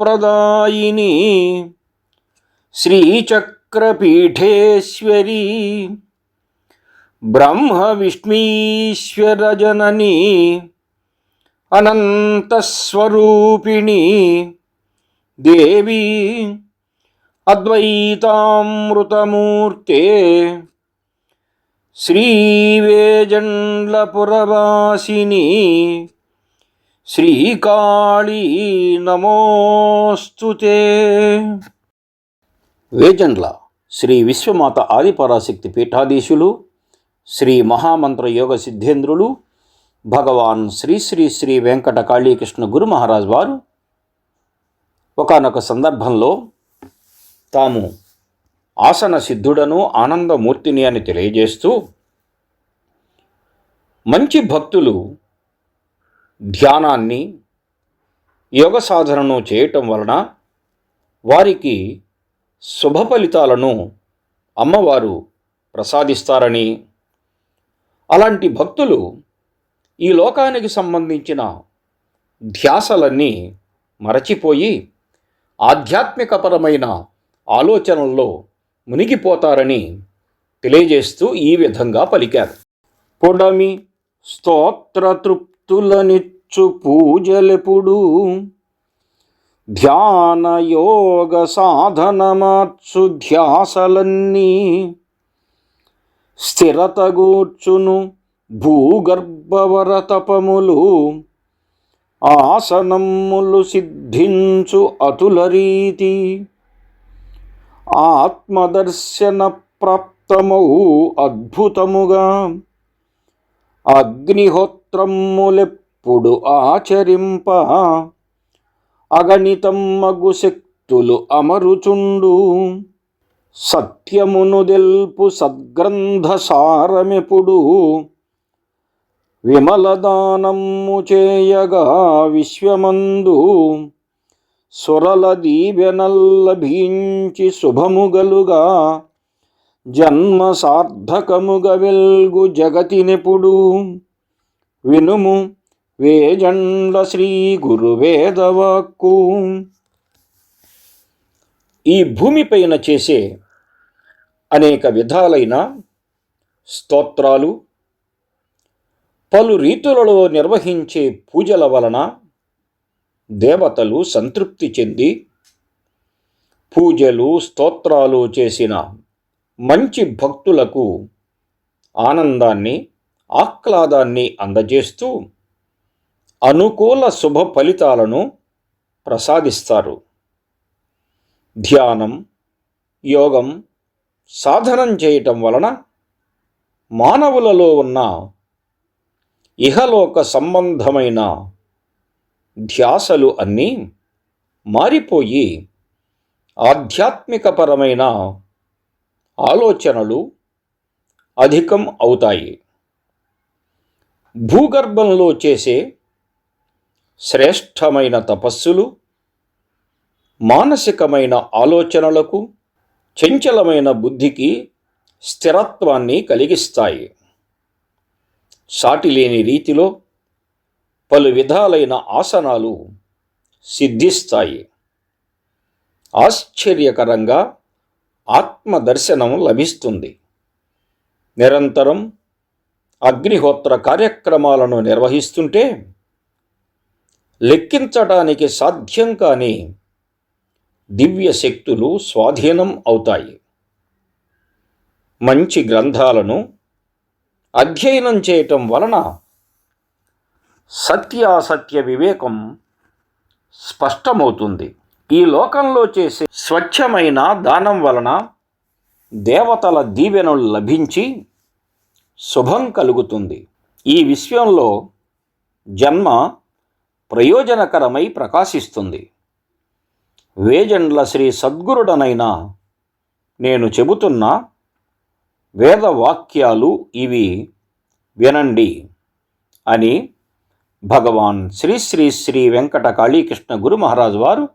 అతులితానందప్రదాయిని శ్రీచక్రపీఠేశ్వరీ బ్రహ్మ విష్ణీశ్వరజనని అనంతస్వరూపిణి దేవి అద్వైతామృతమూర్తే శ్రీవేజండ్లపురవాసిని శ్రీకాళీ నమోస్తుతే వేజండ్ల శ్రీ విశ్వమాత ఆదిపరాశక్తి పీఠాధీశులు శ్రీ మహామంత్ర యోగ సిద్ధేంద్రులు భగవాన్ శ్రీ శ్రీ శ్రీ వెంకట కాళీకృష్ణ గురు మహారాజ్ వారు ఒకానొక సందర్భంలో తాము ఆసన సిద్ధుడను ఆనందమూర్తిని అని తెలియజేస్తూ మంచి భక్తులు ధ్యానాన్ని యోగ సాధనను చేయటం వలన వారికి శుభ ఫలితాలను అమ్మవారు ప్రసాదిస్తారని. అలాంటి భక్తులు ఈ లోకానికి సంబంధించిన ధ్యాసలన్నీ మరచిపోయి ఆధ్యాత్మికపరమైన ఆలోచనల్లో మునిగిపోతారని తెలియజేస్తూ ఈ విధంగా పలికారు. పొడమి భక్తులనిచ్చు పూజలెప్పుడు ధ్యాన యోగ సాధనమార్చు ధ్యాసలన్నీ స్థిరతగూర్చును భూగర్భవర తపములు ఆసనమ్ములు సిద్ధించు అతులరీతి ఆత్మదర్శన ప్రాప్తమౌ అద్భుతముగా అగ్నిహోత్ అగ్నిహోత్రమ్ములెప్పుడు ఆచరింప. అగణితమ్మగు శక్తులు అమరుచుండు. సత్యమును దెల్పు సద్గ్రంథ సారమెప్పుడు. విమలదానమ్ము చేయగా విశ్వమందు. సురల దీవెనల్లభించి శుభముగలుగా జన్మ సార్థకముగ వెల్గు జగతినెప్పుడు. వినుము వేజండ్ల శ్రీ గురువేదవాక్కు. ఈ భూమిపైన చేసే అనేక విధాలైన స్తోత్రాలు పలు రీతులలో నిర్వహించే పూజల వలన దేవతలు సంతృప్తి చెంది పూజలు స్తోత్రాలు చేసిన మంచి భక్తులకు ఆనందాన్ని ఆహ్లాదాన్ని అందజేస్తూ అనుకూల శుభ ఫలితాలను ప్రసాదిస్తారు. ధ్యానం యోగం సాధనం చేయటం వలన మానవులలో ఉన్న ఇహలోక సంబంధమైన ధ్యాసలు అన్నీ మారిపోయి ఆధ్యాత్మికపరమైన ఆలోచనలు అధికం అవుతాయి. భూగర్భంలో చేసే శ్రేష్టమైన తపస్సులు మానసికమైన ఆలోచనలకు చంచలమైన బుద్ధికి స్థిరత్వాన్ని కలిగిస్తాయి. సాటిలేని రీతిలో పలు విధాలైన ఆసనాలు సిద్ధిస్తాయి. ఆశ్చర్యకరంగా ఆత్మదర్శనం లభిస్తుంది. నిరంతరం అగ్నిహోత్ర కార్యక్రమాలను నిర్వహిస్తుంటే లెక్కించడానికి సాధ్యం కాని దివ్య శక్తులు స్వాధీనం అవుతాయి. మంచి గ్రంథాలను అధ్యయనం చేయటం వలన సత్యాసత్య వివేకం స్పష్టమవుతుంది. ఈ లోకంలో చేసే స్వచ్ఛమైన దానం వలన దేవతల దీవెనలు లభించి శుభం కలుగుతుంది. ఈ విశ్వంలో జన్మ ప్రయోజనకరమై ప్రకాశిస్తుంది. వేజండ్ల శ్రీ సద్గురుడనైన నేను చెబుతున్న వేదవాక్యాలు ఇవి వినండి అని భగవాన్ శ్రీ శ్రీ శ్రీ వెంకట కాళీకృష్ణ గురు మహారాజు వారు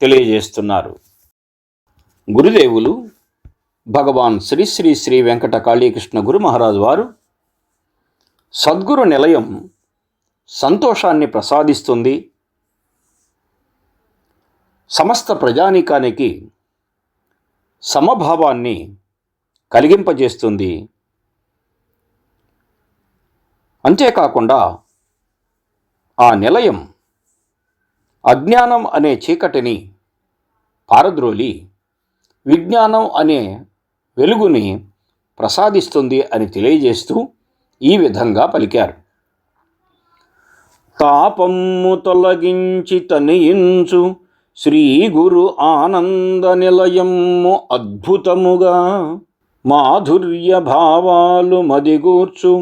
తెలియజేస్తున్నారు. గురుదేవులు భగవాన్ శ్రీ శ్రీ శ్రీ వెంకట కాళీకృష్ణ గురు మహారాజు వారు సద్గురు నిలయం సంతోషాన్ని ప్రసాదిస్తుంది. సమస్త ప్రజానీకానికి సమభావాన్ని కలిగింపజేస్తుంది. అంతేకాకుండా ఆ నిలయం అజ్ఞానం అనే చీకటిని పారద్రోలి విజ్ఞానం అనే వెలుగుని ప్రసాదిస్తుంది అని తెలియజేస్తూ ఈ విధంగా పలికారు. తాపమ్ము తొలగించి తనియించు శ్రీ గురు ఆనంద నిలయము అద్భుతముగా మాధుర్య భావాలు మదిగూర్చు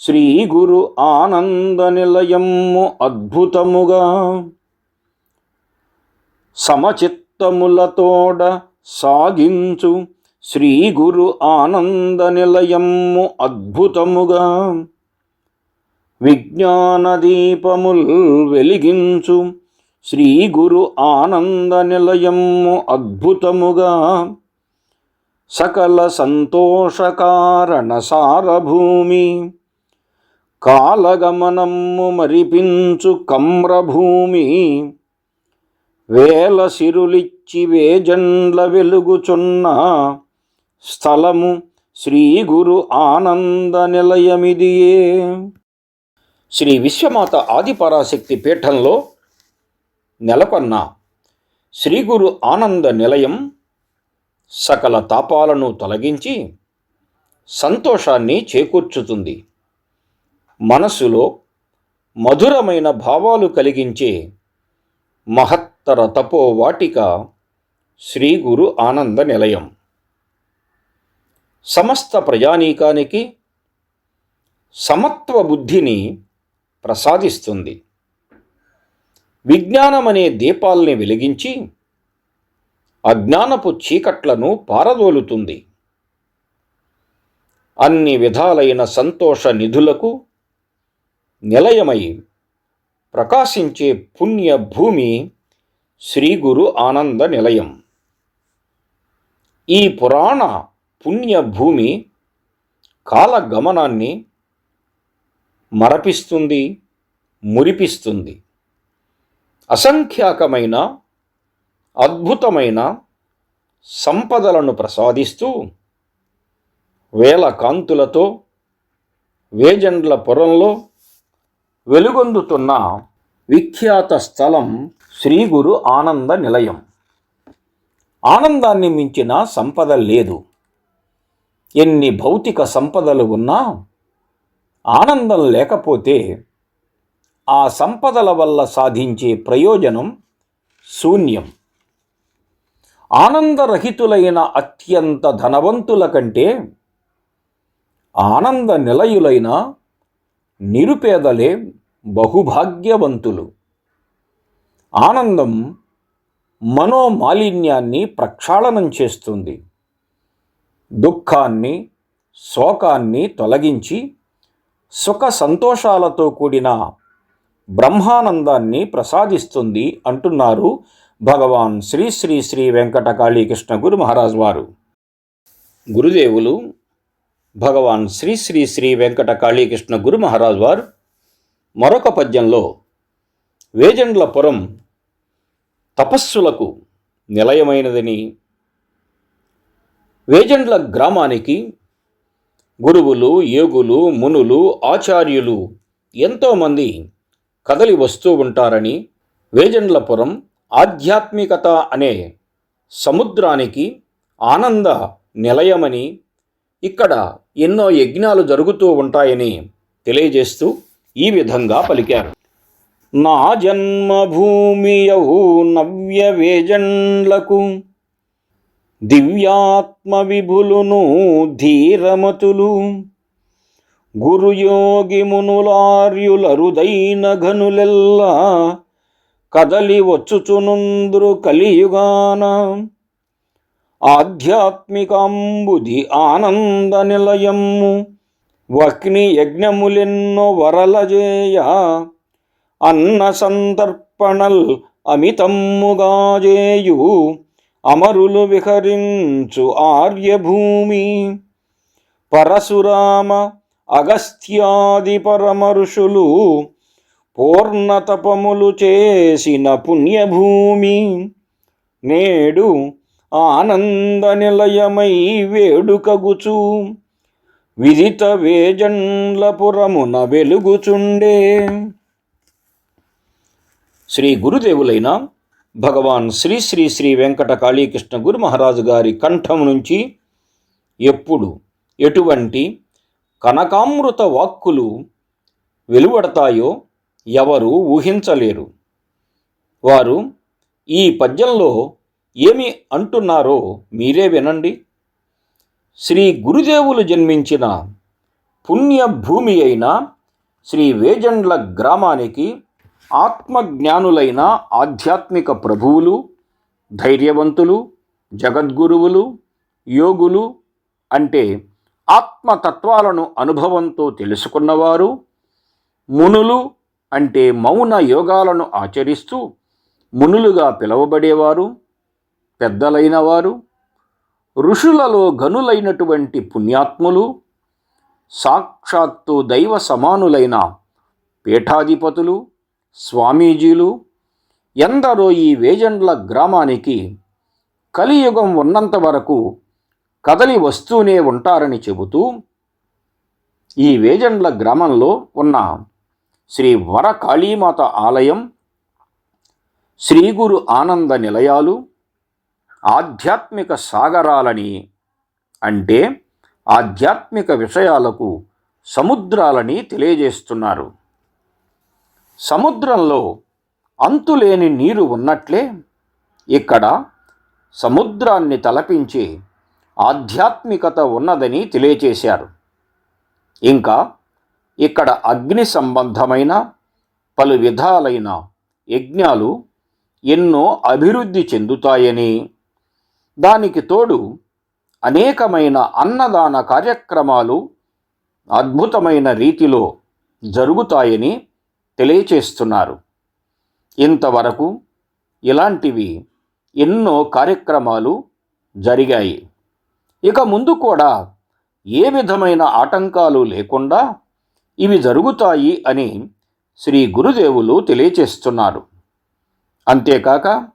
శ్రీ గురు ఆనంద నిలయము అద్భుతముగా సమచిత్తములతోడ సాగించు శ్రీ గురు ఆనంద నిలయము అద్భుతముగా. విజ్ఞాన దీపముల్ వెలిగించు శ్రీ గురు ఆనంద నిలయము అద్భుతముగా. సకల సంతోషకారణ సారభూమి కాలగమనము మరిపించు కమ్రభూమి వేల సిరులిచ్చి వేజండ్ల వెలుగుచున్న స్థలము శ్రీ గురు ఆనంద నిలయమిదియే. శ్రీ విశ్వమాత ఆదిపరాశక్తి పీఠంలో నెలకొన్న శ్రీ గురు ఆనంద నిలయం సకల తాపాలను తొలగించి సంతోషాన్ని చేకూర్చుతుంది. మనసులో మధురమైన భావాలు కలిగించే మహత్తర తపోవాటిక శ్రీ గురు ఆనంద నిలయం. సమస్త ప్రయాణీకానికి సమత్వ బుద్ధిని ప్రసాదిస్తుంది. విజ్ఞానమనే దీపాల్ని వెలిగించి అజ్ఞానపు చీకట్లను పారదోలుతుంది. అన్ని విధాలైన సంతోష నిధులకు నిలయమై ప్రకాశించే పుణ్య భూమి శ్రీగురు ఆనంద నిలయం. ఈ పురాణ పుణ్య భూమి కాలగమనాన్ని మరపిస్తుంది మురిపిస్తుంది. అసంఖ్యాకమైన అద్భుతమైన సంపదలను ప్రసాదిస్తూ వేల కాంతులతో వేజండ్ల పొరంలో వెలుగొందుతున్న విఖ్యాత స్థలం శ్రీ గురు ఆనంద నిలయం. ఆనందాన్ని మించిన సంపద లేదు. ఎన్ని భౌతిక సంపదలు ఉన్నా ఆనందం లేకపోతే ఆ సంపదల వల్ల సాధించే ప్రయోజనం శూన్యం. ఆనందరహితులైన అత్యంత ధనవంతుల కంటే ఆనంద నిలయులైన నిరుపేదలే బహుభాగ్యవంతులు. ఆనందం మనోమాలిన్యాన్ని ప్రక్షాళనం చేస్తుంది. దుఃఖాన్ని శోకాన్ని తొలగించి సుఖ సంతోషాలతో కూడిన బ్రహ్మానందాన్ని ప్రసాదిస్తుంది అంటున్నారు భగవాన్ శ్రీ శ్రీ శ్రీ వెంకట కాళీకృష్ణ గురు మహారాజ్ వారు. గురుదేవులు భగవాన్ శ్రీ శ్రీ శ్రీ వెంకట కాళీకృష్ణ గురు మహారాజ్ వారు మరొక పద్యంలో వేజండ్లపురం తపస్సులకు నిలయమైనదని వేజండ్ల గ్రామానికి గురువులు యోగులు మునులు ఆచార్యులు ఎంతోమంది కదలి వస్తూ ఉంటారని వేజండ్లపురం ఆధ్యాత్మికత అనే సముద్రానికి ఆనంద నిలయమని ఇక్కడ ఎన్నో యజ్ఞాలు జరుగుతూ ఉంటాయని తెలియజేస్తూ ఈ విధంగా పలికారు. నా జన్మభూమియవు నవ్య వేజండ్లకు దివ్యాత్మ విభులును ధీరమతులు గురుయోగి మునులార్యులరుదైన ఘనులెల్లా కదలి వచ్చుచునుంద్రు కలియుగాన. ఆధ్యాత్మికాంబుధి ఆనంద నిలయము వక్ని యజ్ఞములెన్నో వరలజేయ అన్న సంతర్పణల్ అమితమ్ముగాజేయు. అమరులు విహరించు ఆర్యభూమి. పరశురామ అగస్త్యాది పరమరుషులు పూర్ణతపములు చేసిన పుణ్యభూమి. నేడు ఆనంద నిలయమై వేడుకగుచు. విదిత వేజండ్లపురమున వెలుగుచుండే. శ్రీ గురుదేవులైన భగవాన్ శ్రీ శ్రీ శ్రీ వెంకట కాళీకృష్ణ గురు మహారాజు గారి కంఠం నుంచి ఎప్పుడు ఎటువంటి కనకామృత వాక్కులు వెలువడతాయో ఎవరు ఊహించలేరు. వారు ఈ పద్యంలో ఏమి అంటున్నారో మీరే వినండి. శ్రీ గురుదేవులు జన్మించిన పుణ్యభూమి అయిన శ్రీ వేజండ్ల గ్రామానికి ఆత్మజ్ఞానులైన ఆధ్యాత్మిక ప్రభువులు ధైర్యవంతులు జగద్గురువులు యోగులు అంటే ఆత్మతత్వాలను అనుభవంతో తెలుసుకున్నవారు మునులు అంటే మౌన యోగాలను ఆచరిస్తూ మునులుగా పిలువబడేవారు పెద్దలైన వారు ఋషులలో గనులైనటువంటి పుణ్యాత్ములు సాక్షాత్తు దైవ సమానులైన పీఠాధిపతులు స్వామీజీలు ఎందరో ఈ వేజండ్ల గ్రామానికి కలియుగం ఉన్నంత వరకు కదలి వస్తూనే ఉంటారని చెబుతూ ఈ వేజండ్ల గ్రామంలో ఉన్న శ్రీ వర కాళీమాత ఆలయం శ్రీ గురు ఆనంద నిలయాలు ఆధ్యాత్మిక సాగరాలని అంటే ఆధ్యాత్మిక విషయాలకు సముద్రాలని తెలియజేస్తున్నారు. సముద్రంలో అంతులేని నీరు ఉన్నట్లే ఇక్కడ సముద్రాన్ని తలపించే ఆధ్యాత్మికత ఉన్నదని తెలియచేశారు. ఇంకా ఇక్కడ అగ్ని సంబంధమైన పలు విధాలైన యజ్ఞాలు ఎన్నో అభివృద్ధి చెందుతాయని దానికి తోడు అనేకమైన అన్నదాన కార్యక్రమాలు అద్భుతమైన రీతిలో జరుగుతాయని తెలియచేస్తున్నారు. ఇంతవరకు ఇలాంటివి ఎన్నో కార్యక్రమాలు జరిగాయి. ఇక ముందు కూడా ఏ విధమైన ఆటంకాలు లేకుండా ఇవి జరుగుతాయి అని శ్రీ గురుదేవులు తెలియచేస్తున్నారు. అంతేకాక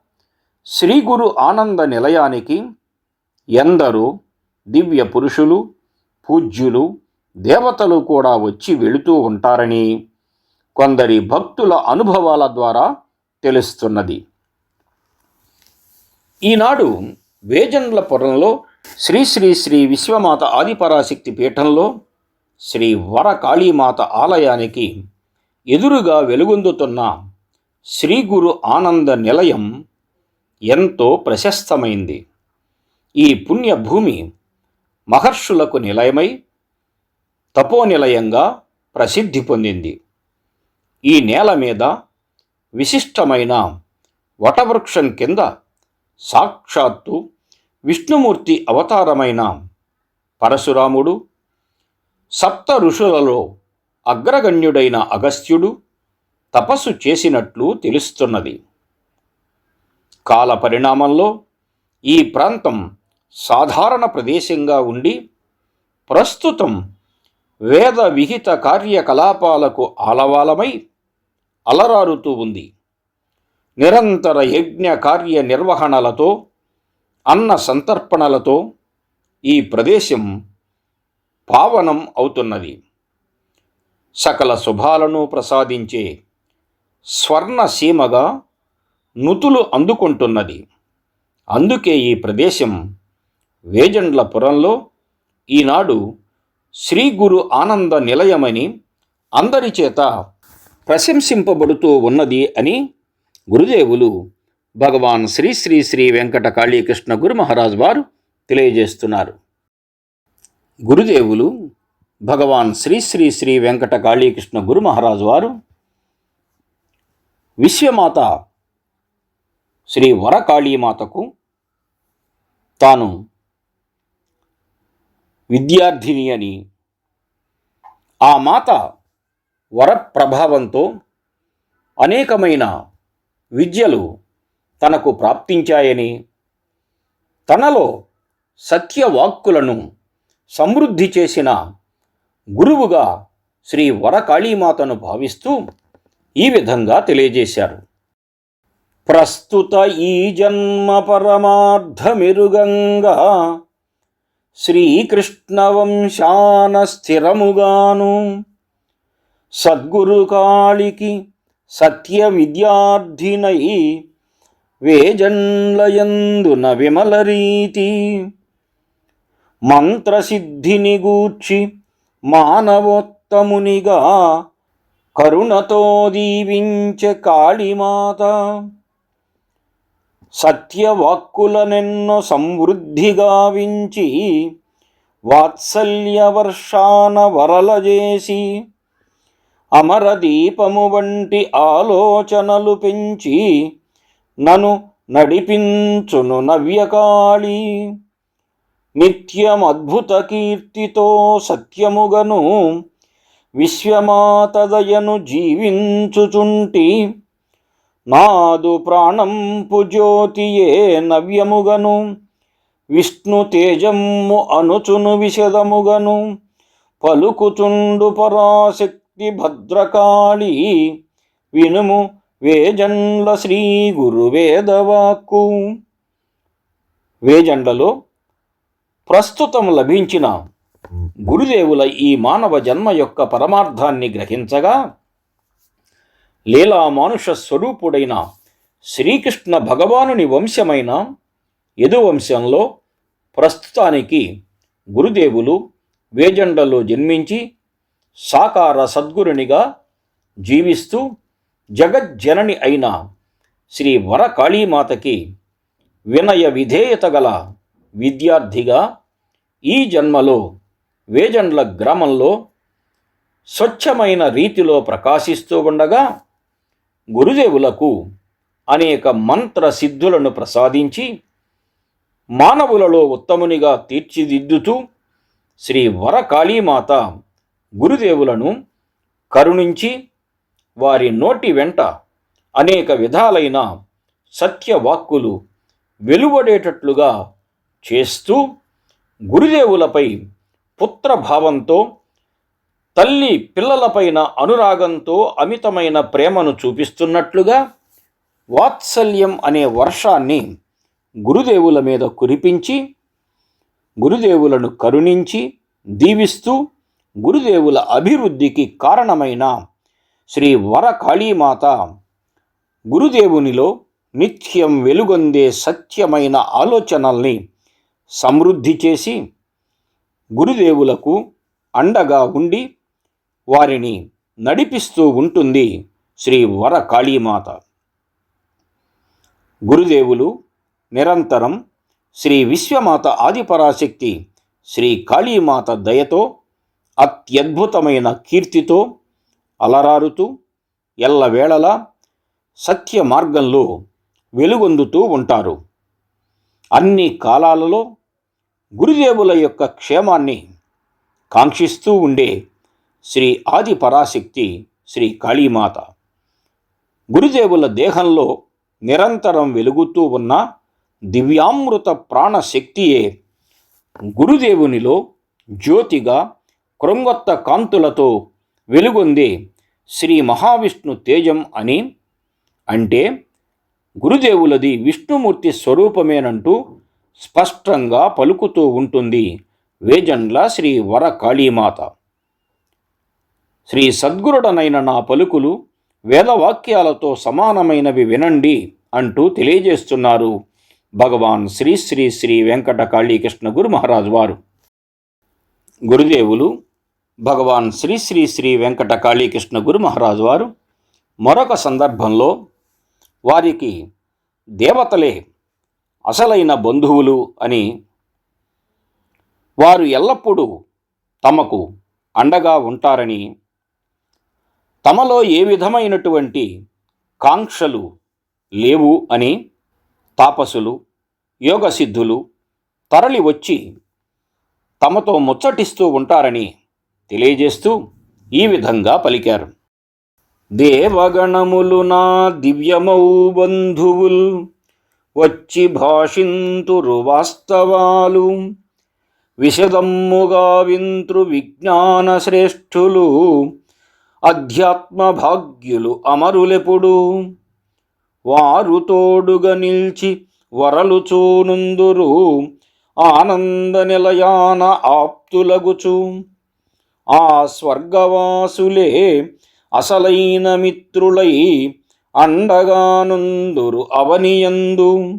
శ్రీ గురు ఆనంద నిలయానికి ఎందరో దివ్య పురుషులు పూజ్యులు దేవతలు కూడా వచ్చి వెళుతూ ఉంటారని కొందరి భక్తుల అనుభవాల ద్వారా తెలుస్తున్నది. ఈనాడు వేజండ్లపురంలో శ్రీ శ్రీ శ్రీ విశ్వమాత ఆదిపరాశక్తి పీఠంలో శ్రీ వర కాళీమాత ఆలయానికి ఎదురుగా వెలుగొందుతున్న శ్రీ గురు ఆనంద నిలయం ఎంతో ప్రశస్తమైంది. ఈ పుణ్యభూమి మహర్షులకు నిలయమై తపోనిలయంగా ప్రసిద్ధి పొందింది. ఈ నేల మీద విశిష్టమైన వటవృక్షం కింద సాక్షాత్తు విష్ణుమూర్తి అవతారమైన పరశురాముడు సప్త ఋషులలో అగ్రగణ్యుడైన అగస్త్యుడు తపస్సు చేసినట్లు తెలుస్తున్నది. కాల పరిణామంలో ఈ ప్రాంతం సాధారణ ప్రదేశంగా ఉండి ప్రస్తుతం వేద విహిత కార్యకలాపాలకు ఆలవాలమై అలరారుతూ ఉంది. నిరంతర యజ్ఞ కార్య నిర్వహణలతో అన్న సంతర్పణలతో ఈ ప్రదేశం పావనం అవుతున్నది. సకల శుభాలను ప్రసాదించే స్వర్ణ సీమగా నుతులు అందుకుంటున్నది. అందుకే ఈ ప్రదేశం వేజండ్లపురంలో ఈనాడు శ్రీ గురు ఆనంద నిలయమని అందరి చేత ప్రశంసింపబడుతూ ఉన్నది అని గురుదేవులు భగవాన్ శ్రీ శ్రీ శ్రీ వెంకట కాళీకృష్ణ గురు మహారాజ్ వారు తెలియజేస్తున్నారు. గురుదేవులు భగవాన్ శ్రీ శ్రీ శ్రీ వెంకట కాళీకృష్ణ గురు మహారాజ్ వారు విశ్వమాత శ్రీ వరకాళీమాతకు తాను విద్యార్థిని అని. ఆ మాత వరప్రభావంతో అనేకమైన విద్యలు తనకు ప్రాప్తించాయని తనలో సత్యవాక్కులను సమృద్ధి చేసిన గురువుగా శ్రీ వరకాళీమాతను భావిస్తూ ఈ విధంగా తెలియజేశారు. ప్రస్తుత ఈ జన్మ పరమార్థమిరుగంగా శ్రీకృష్ణ వంశాన స్థిరముగాను సద్గురు కాళికి సత్య విద్యార్థినై వేజన్లయందున విమలరీతి మంత్రసిద్ధిని గూర్చి మానవోత్తమునిగా కరుణతో దీవించే కాళీమాత. సత్యవాక్కులనెన్నో సమృద్ధిగా వించి వాత్సల్య వర్షాన వరలజేసి అమరదీపము వంటి ఆలోచనలు పెంచి నను నడిపించును నవ్యకాళి. నిత్యం అద్భుత కీర్తితో సత్యముగను విశ్వమాతదయను జీవించుచుంటి నాదు ప్రాణంపు జ్యోతియే నవ్యముగను. విష్ణు తేజమ్ము అనుచును విషదముగను. పలుకుచుండు పరాశక్తి భద్రకాళి. వినుము వేజండ్ల శ్రీ గురు వేదవాక్కు వేజండ్లలో ప్రస్తుతం లభించిన గురుదేవుల ఈ మానవ జన్మ యొక్క పరమార్థాన్ని గ్రహించగా లీలా మానుష స్వరూపుడైన శ్రీకృష్ణ భగవానుని వంశమైన యదువంశంలో ప్రస్తుతానికి గురుదేవులు వేజండలో జన్మించి సాకార సద్గురునిగా జీవిస్తూ జగజ్జనని అయిన శ్రీ వరకాళీమాతకి వినయ విధేయత గల విద్యార్థిగా ఈ జన్మలో వేజండ్ల గ్రామంలో స్వచ్ఛమైన రీతిలో ప్రకాశిస్తూ ఉండగా గురుదేవులకు అనేక మంత్ర సిద్ధులను ప్రసాదించి మానవులలో ఉత్తమునిగా తీర్చిదిద్దుతూ శ్రీ వరకాళీమాత గురుదేవులను కరుణించి వారి నోటి వెంట అనేక విధాలైన సత్యవాక్కులు వెలువడేటట్లుగా చేస్తూ గురుదేవులపై పుత్రభావంతో తల్లి పిల్లలపైన అనురాగంతో అమితమైన ప్రేమను చూపిస్తున్నట్లుగా వాత్సల్యం అనే వర్షాన్ని గురుదేవుల మీద కురిపించి గురుదేవులను కరుణించి దీవిస్తూ గురుదేవుల అభివృద్ధికి కారణమైన శ్రీ వరకాళీమాత గురుదేవునిలో నిత్యం వెలుగొందే సత్యమైన ఆలోచనల్ని సమృద్ధి చేసి గురుదేవులకు అండగా ఉండి వారిని నడిపిస్తూ ఉంటుంది శ్రీ వర కాళీమాత గురుదేవులు నిరంతరం శ్రీ విశ్వమాత ఆదిపరాశక్తి శ్రీ కాళీమాత దయతో అత్యద్భుతమైన కీర్తితో అలరారుతూ ఎల్లవేళలా సత్య మార్గంలో వెలుగొందుతూ ఉంటారు. అన్ని కాలాలలో గురుదేవుల యొక్క క్షేమాన్ని కాంక్షిస్తూ ఉండే శ్రీ ఆది పరాశక్తి శ్రీ కాళీమాత. గురుదేవుల దేహంలో నిరంతరం వెలుగుతూ ఉన్న దివ్యామృత ప్రాణశక్తియే గురుదేవునిలో జ్యోతిగా కృంగొత్త కాంతులతో వెలుగొంది శ్రీ మహావిష్ణు తేజం అని అంటే గురుదేవులది విష్ణుమూర్తి స్వరూపమేనంటూ స్పష్టంగా పలుకుతూ ఉంటుంది. వేజండ్ల శ్రీ వర కాళీమాత శ్రీ సద్గురుడనైన నా పలుకులు వేదవాక్యాలతో సమానమైనవి వినండి అంటూ తెలియజేస్తున్నారు భగవాన్ శ్రీ శ్రీ శ్రీ వెంకట కాళీకృష్ణ గురు మహారాజు వారు. గురుదేవులు భగవాన్ శ్రీ శ్రీ శ్రీ వెంకట కాళీకృష్ణ గురు మహారాజు వారు మరొక సందర్భంలో వారికి దేవతలే అసలైన బంధువులు అని వారు ఎల్లప్పుడూ తమకు అండగా ఉంటారని తమలో ఏ విధమైనటువంటి కాంక్షలు లేవు అని తాపసులు యోగసిద్ధులు తరలి వచ్చి తమతో ముచ్చటిస్తూ ఉంటారని తెలియజేస్తూ ఈ విధంగా పలికారు. దేవగణములు నా దివ్యమౌ బంధువుల్ వచ్చి భాషింతురు వాస్తవాలు విశదమ్ముగా వింతృ విజ్ఞాన శ్రేష్ఠులు అధ్యాత్మ భాగ్యులు అమరులెప్పుడు వారు తోడుగా నిల్చి వరలు చూనుందురు ఆనంద నిలయాన ఆప్తులగుచు. ఆ స్వర్గవాసులే అసలైన మిత్రులై అండగానుందురు అవనియందు.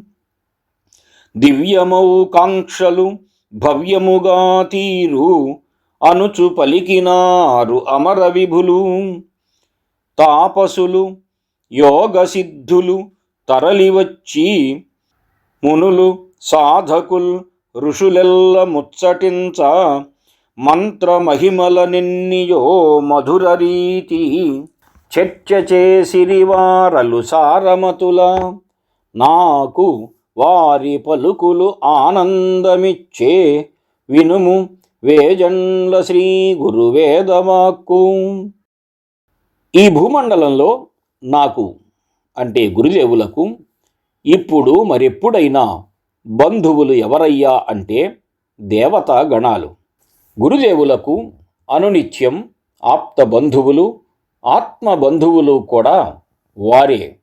దివ్యమౌ కాంక్షలు భవ్యముగా తీరు. అనుచు పలికినారు అమర విభులు తాపసులు యోగసిద్ధులు తరలివచ్చి మునులు సాధకుల్ ఋషులెల్ల ముచ్చటించ మంత్రమహిమల నిన్నియో మధుర రీతి చర్చ చేసిరివారలు సారమతుల నాకు వారి పలుకులు ఆనందమిచ్చే వినుము. వేజండ్ల శ్రీ గురువేదమాక్కు. ఈ భూమండలంలో నాకు అంటే గురుదేవులకు ఇప్పుడు మరెప్పుడైనా బంధువులు ఎవరయ్యా అంటే దేవతా గణాలు. గురుదేవులకు అనునిత్యం ఆప్త బంధువులు ఆత్మ బంధువులు కూడా వారే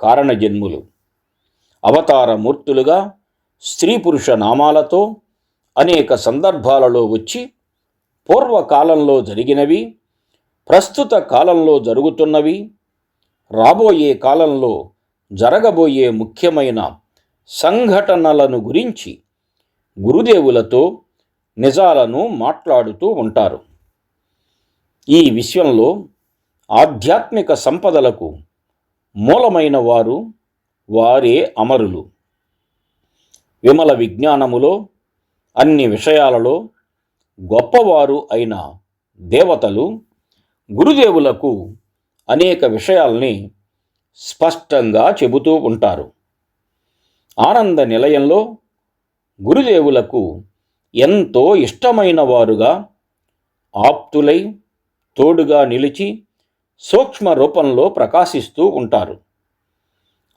కారణజన్ములు. అవతార మూర్తులుగా స్త్రీ పురుష నామాలతో అనేక సందర్భాలలో వచ్చి పూర్వకాలంలో జరిగినవి ప్రస్తుత కాలంలో జరుగుతున్నవి రాబోయే కాలంలో జరగబోయే ముఖ్యమైన సంఘటనలను గురించి గురుదేవులతో నిజాలను మాట్లాడుతూ ఉంటారు. ఈ విశ్వంలో ఆధ్యాత్మిక సంపదలకు మూలమైన వారు వారే అమరులు. విమల విజ్ఞానములో అన్ని విషయాలలో గొప్పవారు అయిన దేవతలు గురుదేవులకు అనేక విషయాల్ని స్పష్టంగా చెబుతూ ఉంటారు. ఆనంద నిలయంలో గురుదేవులకు ఎంతో ఇష్టమైన వారుగా ఆప్తులై తోడుగా నిలిచి సూక్ష్మ రూపంలో ప్రకాశిస్తూ ఉంటారు.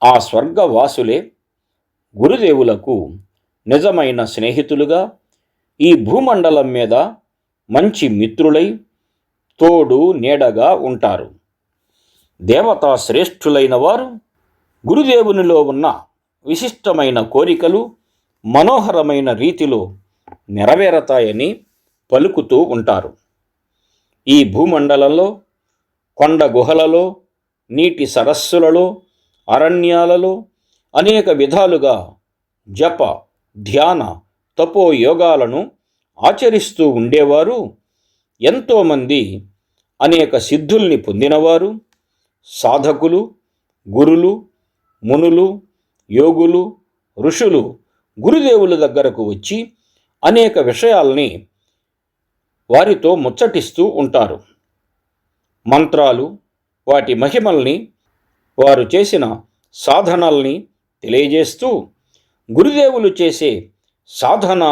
ఆ స్వర్గవాసులే గురుదేవులకు నిజమైన స్నేహితులుగా ఈ భూమండలం మీద మంచి మిత్రులై తోడు నీడగా ఉంటారు. దేవతా శ్రేష్ఠులైన వారు గురుదేవునిలో ఉన్న విశిష్టమైన కోరికలు మనోహరమైన రీతిలో నెరవేరతాయని పలుకుతూ ఉంటారు. ఈ భూమండలంలో కొండ గుహలలో నీటి సరస్సులలో అరణ్యాలలో అనేక విధాలుగా జప ధ్యాన తపో యోగాలను ఆచరిస్తూ ఉండేవారు. ఎంతోమంది అనేక సిద్ధుల్ని పొందినవారు. సాధకులు గురులు మునులు యోగులు ఋషులు గురుదేవుల దగ్గరకు వచ్చి అనేక విషయాల్ని వారితో ముచ్చటిస్తూ ఉంటారు. మంత్రాలు వాటి మహిమల్ని వారు చేసిన సాధనల్ని తెలియజేస్తూ గురుదేవులు చేసే సాధన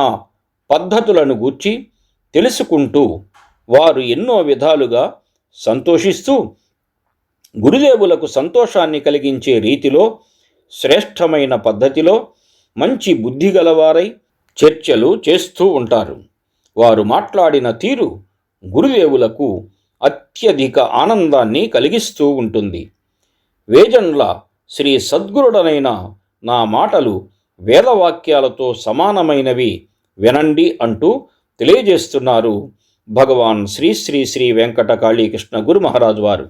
పద్ధతులను గూర్చి తెలుసుకుంటూ వారు ఎన్నో విధాలుగా సంతోషిస్తూ గురుదేవులకు సంతోషాన్ని కలిగించే రీతిలో శ్రేష్టమైన పద్ధతిలో మంచి బుద్ధి గలవారై చర్చలు చేస్తూ ఉంటారు. వారు మాట్లాడిన తీరు గురుదేవులకు అత్యధిక ఆనందాన్ని కలిగిస్తూ ఉంటుంది. వేజన్ల శ్రీ సద్గురుడనైన నా మాటలు వేదవాక్యాలతో సమానమైనవి వినండి అంటూ తెలియజేస్తున్నారు భగవాన్ శ్రీ శ్రీ శ్రీ వెంకట కాళీకృష్ణ గురు మహారాజు వారు.